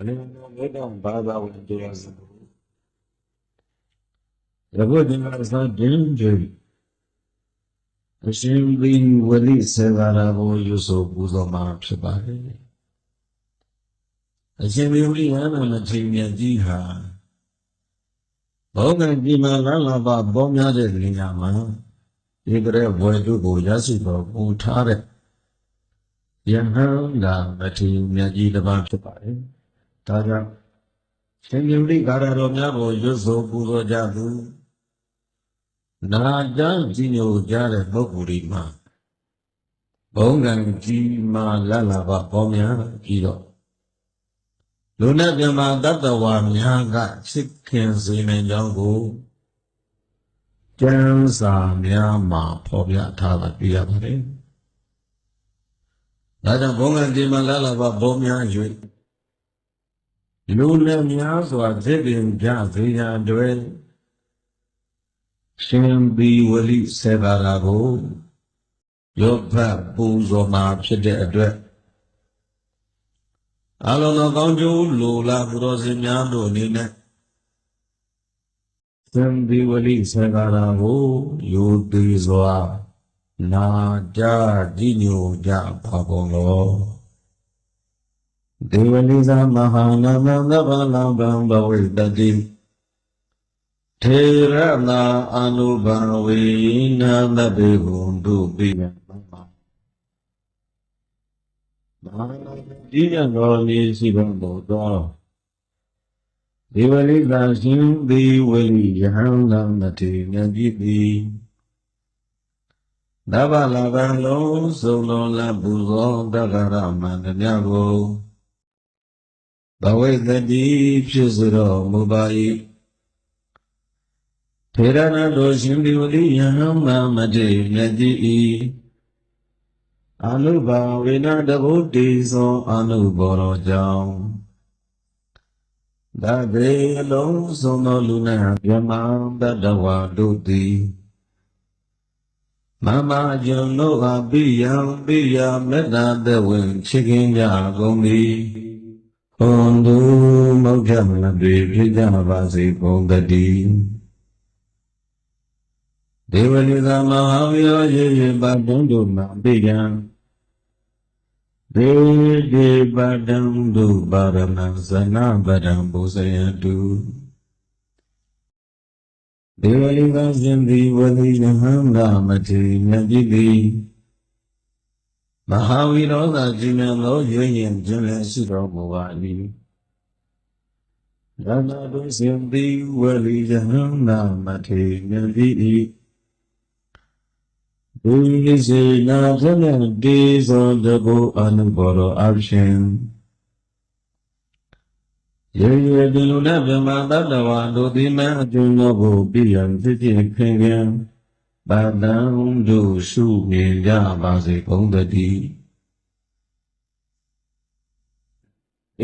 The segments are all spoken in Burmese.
Kalina vedam baba wenjaya sabu. Rabu dinga sa din jari. အရှင်ဘိဝလိစေဝါရာကိုယူဆိုပူဇော်မှာဖြစ်ပါတယ်။အရှင်ဘိဝလိဟန္တာမထေရမြတ်ကြီးဟာဘောဂံဒီမလာလာပါပေါများတဲ့နေရာမှာဒီကရဲဘွယ်တို့ကိုရရှိတော်ပူထားတဲ့ယဟန်တာမထေရမြတ်ကြီးတစ်ပါးဖြစ်ပါတယ်။ ဒါကြောင့်ရှင်ဘိဝလိကာရတော်များကိုယူဆိုပူဇော်ကြသူနာတန်းကြီးညိုကြတဲ့ပုဂ္ဂိုလ်ဒီမှာဘုံကံကြီးမာလတ်လာပါပေါများပြီးတော့လူနဲ့ပြမတတ္တဝါများကချစ်ခင်စေနိုင်ကြောင်းကိုကျမ်းစာများမှာဖော်ပြထားတာတွေ့ရပါတယ်။ဒါကြောင့်ဘုံကံကြီးမာလတ်လာပါပေါများ၍ လူနဲ့များစွာဖြစ်ပင်ကြစေရန်တွင်ရှင်ဘီဝလိစေဘာရာကိုယောဘပူဇော်မှာဖြစ်တဲ့အတွက်အလုံးစုံကောင်းကျိုးလိုလားဘုရောစင်များတို့အနေနဲ့ရှင်ဘီဝလိစေဘာရာကိုယူသေးစွာနာကြဒီညိုကြပါကုန်လော ဒေဝလိသမဟာနာမသဗ္ဗလံဘံဘဝိတတိထေရနာအနုဘာဝေနာသဗ္ဗေဟွန်တုပိယမမမာဒီရတော်လေးရှိတော်မူသောဒေဝလိသာရှင်သေဝလိယဟံလမတိမြတ်ကြီးသည်နဗလာဘံလုံးစုံလုံးလပူဇော်တက္ကရမန္တမြတ်ကို ဘဝိတတိဖြစ်စေတော်မူပါ၏ထေရနာတို့ရှင်ဒီဝတိယဟံမမတေမြတ်တိဤအနုဘာဝေနတဘုဒ္ဓေသောအနုဘောရောကြောင့်ဒါပေအလုံးစုံသောလူနာမြမတတဝါတို့သည်မမဂျုံတို့ဟာပိယံပိယမေတ္တာတဝင်ချစ်ခင်ကြကုန်သည် ဟွန်သူမௌခမနတွေဖြစ်ကြပါစေကုန်တည်းဒေဝနိသမဟာဝိရောယေယေပတုံတို့မှာပိယံဒေဒေပတံဒုပါရမံဇနပဒံဘုဇယတုဒေဝနိသရှင်ဒီဝတိယဟံဂမတိမြတ်တိတိ မဟာဝိရောသာကြီးမြတ်သောရွေးရင်ခြင်းလည်းရှိတော်မူပါ၏ဒါနာတုရှင်ဒီဝလိယဟံဂမတိမြတ်တိတိဘုရားစေနာဖျက်တေသောတဘောအနုဘောရောအရှင်ယေယေဒီလူနဲ့ဗမာတတဝါတို့ဒီမအကျုံသောဘုပြည့်ရန်ဖြစ်ဖြစ်ခင်ခင် ပါဒံတို့ရှုမြင်ကြပါစေကုန်တည်း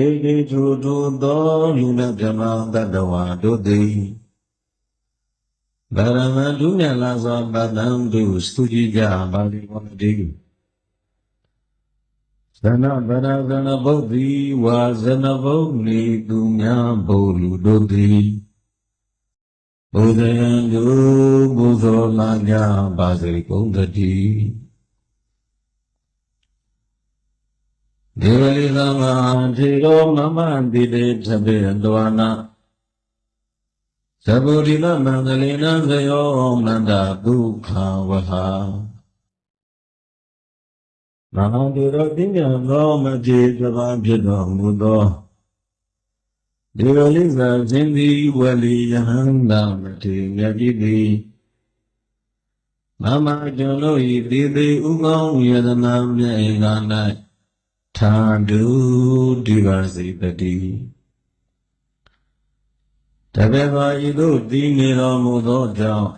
ဧကေသူတို့သောလူနဲ့ဗမာတတဝါတို့သည်ဗရမဒုညလာသောပတံတုသုကြည်ကြပါလိဝတိသနဗရဇနဗုဒ္ဓီဝါဇနဗုဒ္ဓီသူများဘုလူတို့သည် ဘုဒ္ဓံသူဘုသောလာကြပါစေကုန်တည်းဒေဝလိသမထေရောမမတိတေသဗ္ဗေတဝနာသဗ္ဗုဒိလမန္တလေနသယောမန္တဒုက္ခဝဟာမဟာတိရောပညာသောမထေတပါဖြစ်တော်မူသော ဒီလိုလိသာခြင်းသည်ဝလိယဟန္တာမထေမြတ်ကြီးသည်မမကျွန်တို့ဤတည်သေးဥကောင်းယတနာမြတ်ဧက၌ထာဒုဒီပါစေတည်းတပေပါဤသို့တည်နေတော်မူသောကြောင့်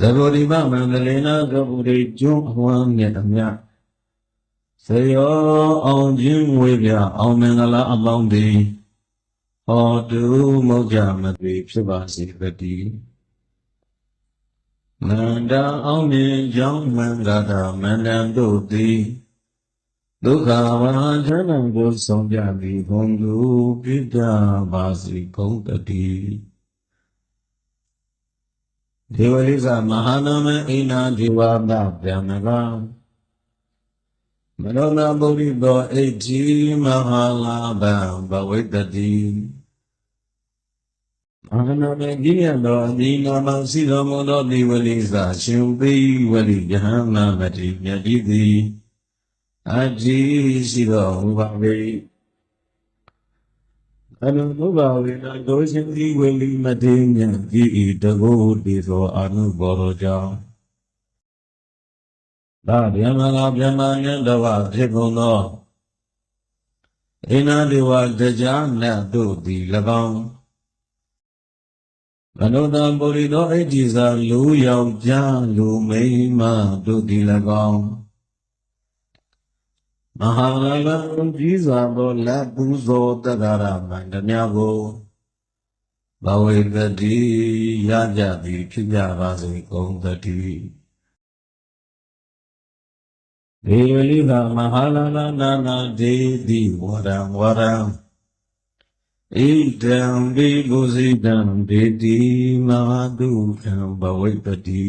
သဗ္ဗရိမမန္တလေနာကပုရိကျွန်းအဝမ်းမြတ်အမြဇယောအောင်ခြင်းဝေပြအောင်မင်္ဂလာအပေါင်းသည် ဟောတုမောကြမသွေဖြစ်ပါစေတည်းနန္ဒာအောင်မြင်ကြောင်းမင်္ဂတာမန္တန်တို့သည်ဒုက္ခဝါချမ်းသာကိုဆုံးပြသည်ဘုံသူပြကြပါစေကုန်တည်းဒေဝလိသမဟာနာမအိနာဒီဝမဗျာမကမနောနာပုရိသောအိဋ္ဌိမဟာလာဘံဘဝိတ္တိ မဟာနာမကြီးရသောအမိနာမရှိတော်မူသောဒေဝလိသရှင်ပိဝလိယဟနာမတိမြတ်ကြီးသည်အကြည်ရှိတော်မူပါ၏အနုဘဝဝေနဒိုရှင်ဒီဝေလီမတိမြတ်ကြီးဤတကုတိသောအနုဘောတော်ကြောင့်ဒါဗျမလာဗျမယံတဝဖြစ်ကုန်သောအိနာဒေဝတရားနတ်တို့သည်၎င်း မနုဿပုရိသောအဋ္ဌိသာလူယောက်ျားလူမိန်းမတို့သည်၎င်းမဟာလံကြီးစွာသောလက်ပူဇော်တက္ကရာမန္တများကိုဘဝေတတိရကြသည်ဖြစ်ကြပါစေကုန်သတည်းဒေဝလိကမဟာလလနာနာဒေတိဝရံဝရံ ဣဒံဘိဂုစိတံဒေတိမဟာတုခံဘဝေတတိ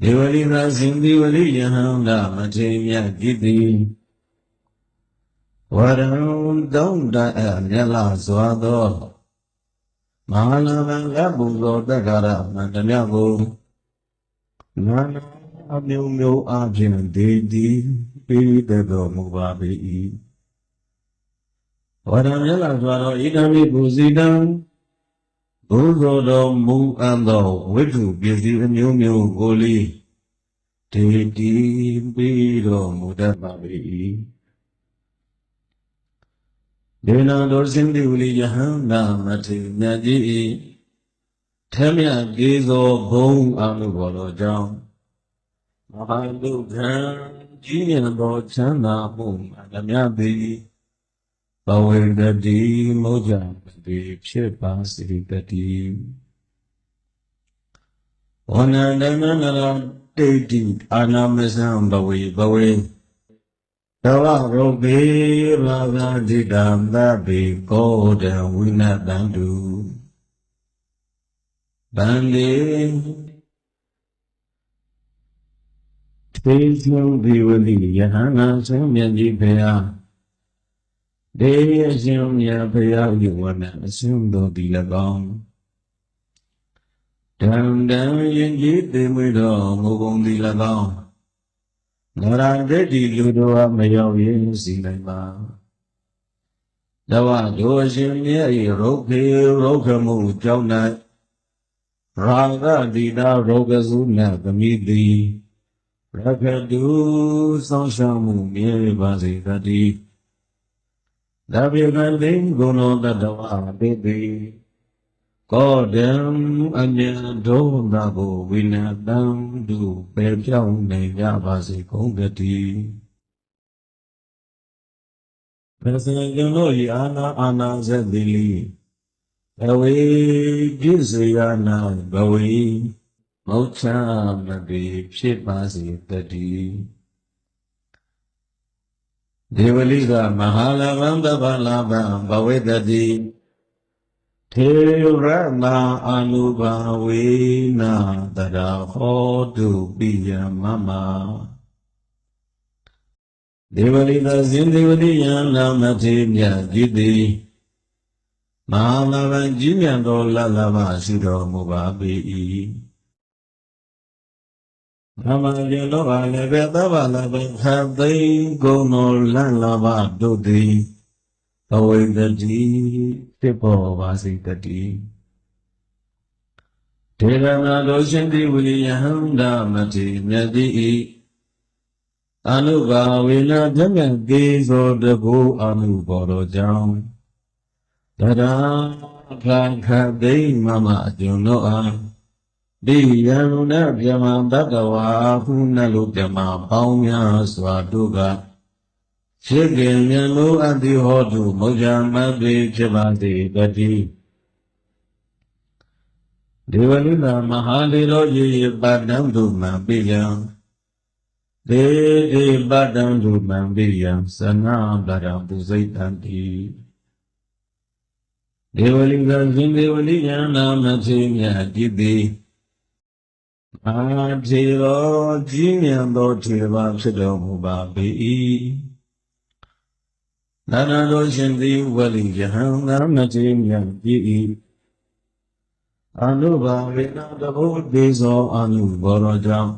ဒေဝလိသာစင်ဒီဝလိယဟန္တာမထေမြတ်จิตတိဝရံတောင်းတအမြတ်လာစွာသောမဟာနာမံလက်ပူသောတက္ကရာမန္တမြတ်ကိုနာနာအမျိုးမျိုးအပြင်ဒေတိပိတတော်မူပါ၏ ဝရံမြတ်လာစွာသောဣဒံမိပူဇိတံဘုဇောတော်မူအပ်သောဝိတုပစ္စည်းအမျိုးမျိုးကိုလေးဒေတိပြီးတော်မူတတ်ပါ၏ဒေနာတော်စင်တိဝလိယဟန္တာမထေမြတ်ကြီး၏ထဲမြတ်ကေသောဘုံအမှုဘော်တော်ကြောင့်မဟာလုခံကြီးမြတ်သောချမ်းသာမှုအမြတ်သည် ဘဝေတတိမောကြတိဖြစ်ပါစေတည်းဝနန္တမနရတိတိအာနာမစံဘဝေဘဝေသဝရုပ်ပေဘာဂဒိတံသဗ္ဗေကောတံဝိနတံတုဗန္တိသေဆုံးဒီဝတိယဟန္တာဆုံးမြတ်ကြီးဖေဟာ ဒေယရှင်မြတ်ဖရာယူဝနအဆုံးတော်ဒီ၎င်းတံတံယင်ကြီးသိမွေတော်ငုံကုန်ဒီ၎င်းနရဒိဋ္ဌိလူတော်ဟာမရောက်ရင်စီနိုင်ပါတဝဒိုရှင်မြတ်ဤရုပ်ခေရုပ်ခမှုကြောင့်၌ရာဂတိတာရောဂစုနတ်သမိတိရခတုသောရှောင်းမှုမြဲပါစေတည်း သဗ္ဗေကတိဂုဏောတတဝပိတိကောတံအမြဲဒုနာကိုဝိနတံတုပေပြောင်းနိုင်ကြပါစေကုန်တည်းပရစံကံတို့ဤအာနာအာနာဇက်တိလိဘဝေပြည့်စုံရနာဘဝေမောချမတိဖြစ်ပါစေတည်း ဒေဝလိကမဟာလဗံတဗ္ဗလာဗံဘဝေတတိထေရနာအနုဘာဝေနာတရာဟောတုပိယမမဒေဝလိကဇင်ဒေဝတိယံနာမထေမြတ်จิตတိမဟာလဗံကြီးမြတ်သောလလဘရှိတော်မူပါ၏ ဓမ္မရေလောကလည်းပဲသဗ္ဗလာပဲခသိကုံတော်လန့်လာပါတို့သည်ဘဝိတတိဖြစ်ပေါ်ပါစေတည်းဒေရနာတို့ရှင်တိဝိယဟန္တာမတိမြတ်တိဤအနုဘာဝေနဓမ္မကေသောတကူအနုဘောတော်ကြောင့်တရာခခသိမမအကျုံတို့အား ဒီယံနဗြဟ္မာတတဝါဟုနလုဗြဟ္မာပေါင်းများစွာတို့ကဖြစ်ခင်မြတ်လို့အတိဟောတုမုဇ္ဇမတ်ပေဖြစ်ပါစေတည်းဒေဝလိနာမဟာလေရောရေရေပတ္တံတုမံပိယံဒေဒေပတံဒုမံပိယံသနာပရံပုစိတ်တံတိဒေဝလိကံရှင်ဒေဝလိယံနာမထေမြတ်တိတိ အာထေရောကြီးမြတ်သောထေရဖြစ်တော်မူပါ၏နာနာတော်ရှင်သည်ဝလိယဟံနာမထေမြတ်တိ၏အနုဘာဝေနတဘုဒေဇောအနုဘောရောကြောင့်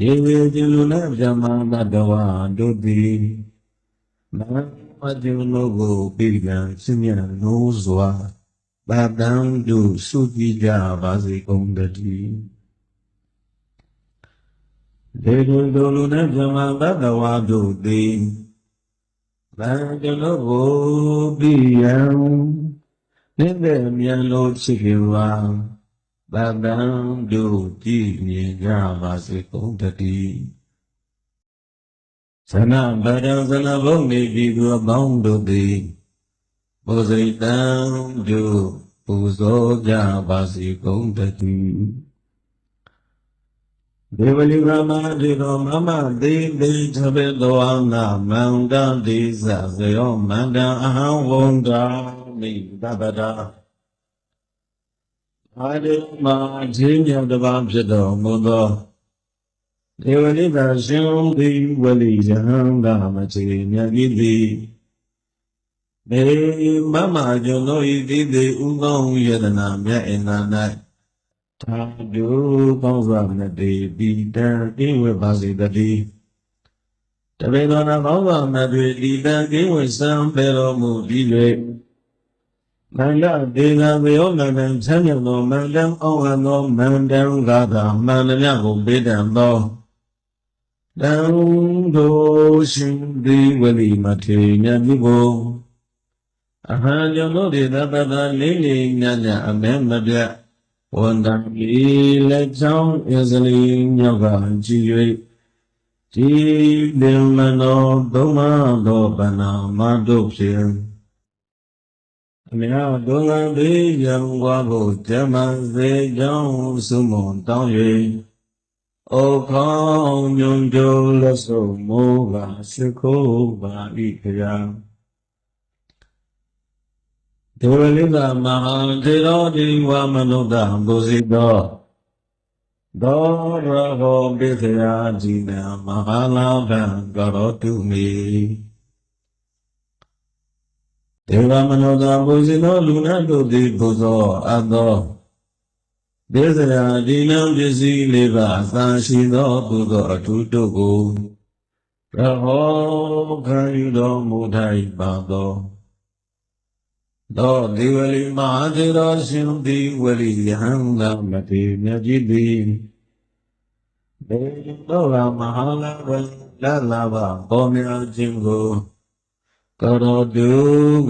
ယေဝေကျလူနဲ့ဗြဟ္မာတတဝါတို့သည်မမကျုလို့ကိုပြည်ကံရှင်မြတ်လို့စွာ ဘာတံတို့စုကြည်ကြပါစေကုန်တည်းဒေဝေတို့လူနဲ့ဗြဟ္မာတတဝါတို့သည်မကျုလို့ကိုပြည်ယံနေတဲ့မြန်လို့ဖြစ်ကြပါဗဗ္ဗံတို့ကြည်မြင်ကြပါစေကုန်တည်းသနဗရံသနဘုံနေပြီသူအပေါင်းတို့သည် ပုစိတံတို့ပူဇော်ကြပါစေကုန်တည်းဒေဝလိကမတိတော်မမတိတိသဘေသောအနာမန္တတိသဇယောမန္တအဟံဝန္တာမိတပ္ပတာအာရုံမှာဈေးမြောက်တစ်ပါးဖြစ်တော်မူသောဒေဝနိတာရှင်ဒီဝလိယဟံဓမ္မချေမြတ်ကြီးသည် မေမမကျွန်တို့ဤသည်သည်ဥကောင်းယတနာမြတ်အင်္ဂါ၌သာဓုကောင်းစွာမြတ်တိပိတံအိဝေပါစေတည်းတပေသောနာကောင်းစွာမြတ်တွေဤတံကိဝေစံပေတော်မူပြီး၍မန္တဒေဂံဝေယောနံဆန်းမြောက်သောမန္တံအောင်ဟံသောမန္တံဂါထာမှန်မြတ်ကိုပေးတံသောတံတို့ရှင်ဒီဝလိမထေမြတ်ကြီးကို အဟံကျွန်တို့ဒီသတ္တလေးလေးညညအမဲမပြတ်ဝန်တံဤလက်ချောင်းအစ္စလီမြောက်ကကြည်၍ဒီလင်မနောသုံးမသောဗနာမတို့ဖြင့်အမြတ်ဒုံငံဘေးရန်ကွာဖို့ဓမ္မစေကြောင်းစုမွန်တောင်း၍ဩခေါင်းညွန်ကြလက်စုံမိုးကရှိခိုးပါ၏ခရာ ဒေဝလိကမဟာသေရောတိဝမနုဿဘုဇိတောဒေါရဟောပိခရာဇိနမဟာလာ ഭ ံကရောတုမိဒေဝမနောသာဘုဇိသောလူနာတို့သည်ဘုဇောအပ်သောဒေသရာဒီနံပစ္စည်းလေးပါအသာရှိသောပုသောအထုတို့ကိုရဟောခံယူတော်မူထိုင်ပါသော သောဒီဝလိမဟာသေရောရှင်ဒီဝလိယဟံသာမတိမြတ်ကြီးသည်ဒေသောမဟာလာဝလလာဘဘောမြောခြင်းကိုကရောတု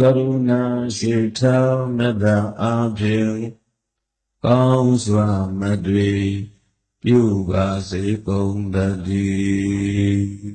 ကရုဏာရှိထမေတ္တာအဖြစ်ကောင်းစွာမတွေပြုပါစေကုန်တည်း